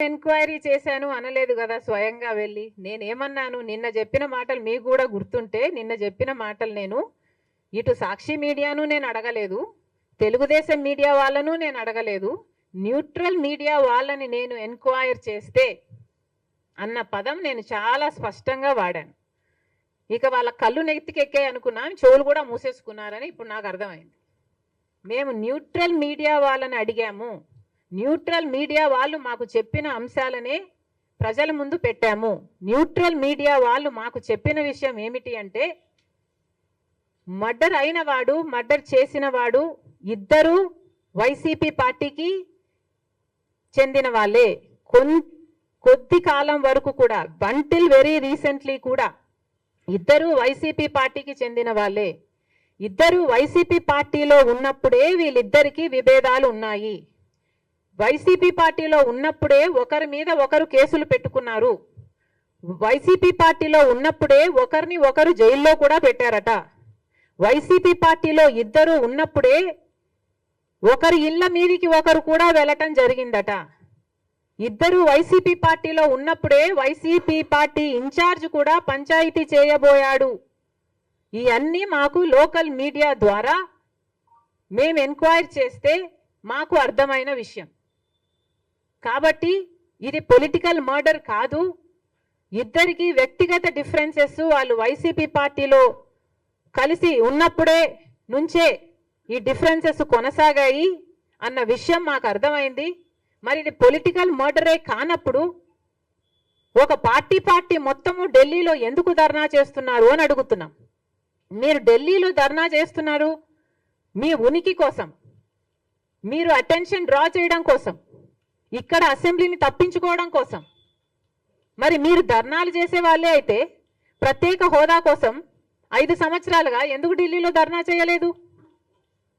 Enquiry చేశాను అనలేదు కదా స్వయంగా వెళ్ళి. నేనేమన్నాను నిన్న చెప్పిన మాటలు మీకు కూడా గుర్తుంటే నిన్న చెప్పిన మాటలు నేను ఇటు సాక్షి మీడియాను నేను అడగలేదు తెలుగుదేశం మీడియా వాళ్ళను నేను అడగలేదు న్యూట్రల్ మీడియా వాళ్ళని నేను ఎంక్వైర్ చేస్తే అన్న పదం నేను చాలా స్పష్టంగా వాడాను. ఇక వాళ్ళ కళ్ళు నెత్తికెక్కాయి అనుకున్నాను చెవులు కూడా మూసేసుకున్నారని ఇప్పుడు నాకు అర్థమైంది. మేము న్యూట్రల్ మీడియా వాళ్ళని అడిగాము. న్యూట్రల్ మీడియా వాళ్ళు మాకు చెప్పిన అంశాలనే ప్రజల ముందు పెట్టాము. న్యూట్రల్ మీడియా వాళ్ళు మాకు చెప్పిన విషయం ఏమిటి అంటే మర్డర్ అయిన వాడు మర్డర్ చేసిన వాడు ఇద్దరు వైసీపీ పార్టీకి చెందిన వాళ్ళే. కొన్ కొద్ది కాలం వరకు కూడా బంటిల్ వెరీ రీసెంట్లీ కూడా ఇద్దరు వైసీపీ పార్టీకి చెందిన వాళ్ళే. ఇద్దరు వైసీపీ పార్టీలో ఉన్నప్పుడే వీళ్ళిద్దరికీ విభేదాలు ఉన్నాయి. వైసీపీ పార్టీలో ఉన్నప్పుడే ఒకరి మీద ఒకరు కేసులు పెట్టుకున్నారు. వైసీపీ పార్టీలో ఉన్నప్పుడే ఒకరిని ఒకరు జైల్లో కూడా పెట్టారట. వైసీపీ పార్టీలో ఇద్దరు ఉన్నప్పుడే ఒకరి ఇళ్ళ మీదికి ఒకరు కూడా వెళ్ళటం జరిగిందట. ఇద్దరు వైసీపీ పార్టీలో ఉన్నప్పుడే వైసీపీ పార్టీ ఇన్ఛార్జ్ కూడా పంచాయతీ చేయబోయాడు. ఇవన్నీ మాకు లోకల్ మీడియా ద్వారా మేము ఎంక్వైర్ చేస్తే మాకు అర్థమైన విషయం. కాబట్టి ఇది పొలిటికల్ మర్డర్ కాదు. ఇద్దరికి వ్యక్తిగత డిఫరెన్సెస్ వాళ్ళు వైసీపీ పార్టీలో కలిసి ఉన్నప్పుడే నుంచే ఈ డిఫరెన్సెస్ కొనసాగాయి అన్న విషయం మాకు అర్థమైంది. మరి ఇది పొలిటికల్ మర్డరే కానప్పుడు ఒక పార్టీ పార్టీ మొత్తము ఢిల్లీలో ఎందుకు ధర్నా చేస్తున్నారు అని అడుగుతున్నాం. మీరు ఢిల్లీలో ధర్నా చేస్తున్నారు మీ ఉనికి కోసం మీరు అటెన్షన్ డ్రా చేయడం కోసం ఇక్కడ అసెంబ్లీని తప్పించుకోవడం కోసం. మరి మీరు ధర్నాలు చేసే వాళ్ళే అయితే ప్రత్యేక హోదా కోసం ఐదు సంవత్సరాలుగా ఎందుకు ఢిల్లీలో ధర్నా చేయలేదు?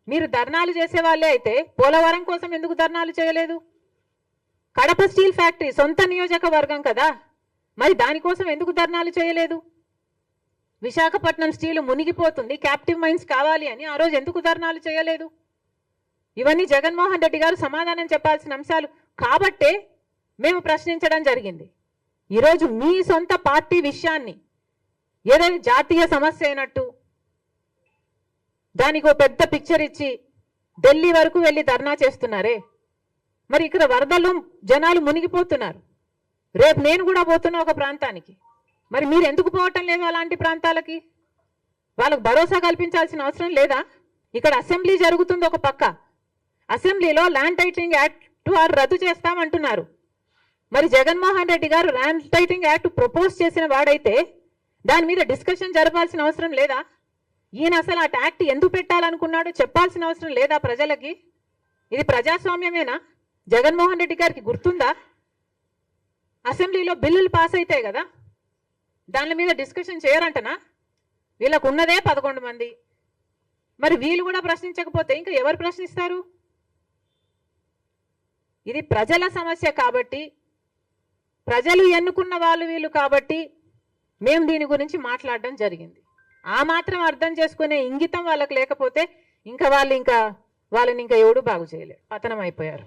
మీరు ధర్నాలు చేసే వాళ్ళే అయితే పోలవరం కోసం ఎందుకు ధర్నాలు చేయలేదు? కడప స్టీల్ ఫ్యాక్టరీ సొంత నియోజకవర్గం కదా మరి దానికోసం ఎందుకు ధర్నాలు చేయలేదు? విశాఖపట్నం స్టీల్ మునిగిపోతుంది క్యాప్టివ్ మైన్స్ కావాలి అని ఆ రోజు ఎందుకు ధర్నాలు చేయలేదు? ఇవన్నీ జగన్మోహన్ రెడ్డి గారు సమాధానం చెప్పాల్సిన అంశాలు. కాబట్టే మేము ప్రశ్నించడం జరిగింది. ఈరోజు మీ సొంత పార్టీ విషయాన్ని ఏదైనా జాతీయ సమస్య అయినట్టు దానికి ఒక పెద్ద పిక్చర్ ఇచ్చి ఢిల్లీ వరకు వెళ్ళి ధర్నా చేస్తున్నారే? మరి ఇక్కడ వరదలు జనాలు మునిగిపోతున్నారు. రేపు నేను కూడా పోతున్నా ఒక ప్రాంతానికి. మరి మీరు ఎందుకు పోవటం లేదు అలాంటి ప్రాంతాలకి? వాళ్ళకు భరోసా కల్పించాల్సిన అవసరం లేదా? ఇక్కడ అసెంబ్లీ జరుగుతుంది ఒక పక్క. అసెంబ్లీలో ల్యాండ్ టైటింగ్ యాక్ట్ వారు రద్దు చేస్తామంటున్నారు. మరి జగన్మోహన్ రెడ్డి గారు ల్యాండ్ టైటింగ్ యాక్ట్ ప్రపోజ్ చేసిన వాడైతే దాని మీద డిస్కషన్ జరపాల్సిన అవసరం లేదా? ఈయన అసలు ఆ యాక్ట్ ఎందుకు పెట్టాలనుకున్నాడో? చెప్పాల్సిన అవసరం లేదా ప్రజలకి? ఇది ప్రజాస్వామ్యమేనా? జగన్మోహన్ రెడ్డి గారికి గుర్తుందా? అసెంబ్లీలో బిల్లులు పాస్ అవుతాయి కదా? దాని మీద డిస్కషన్ చేయరంటనా? వీళ్ళకు ఉన్నదే పదకొండు మంది. మరి వీళ్ళు కూడా ప్రశ్నించకపోతే ఇంకా ఎవరు ప్రశ్నిస్తారు? ఇది ప్రజల సమస్య కాబట్టి ప్రజలు ఎన్నుకున్న వాళ్ళు వీళ్ళు కాబట్టి మేము దీని గురించి మాట్లాడడం జరిగింది. ఆ మాత్రం అర్థం చేసుకునే ఇంగితం వాళ్ళకి లేకపోతే ఇంకా వాళ్ళు ఇంకా వాళ్ళని ఇంకా ఎవడు బాగు చేయలేరు. పతనం అయిపోయారు.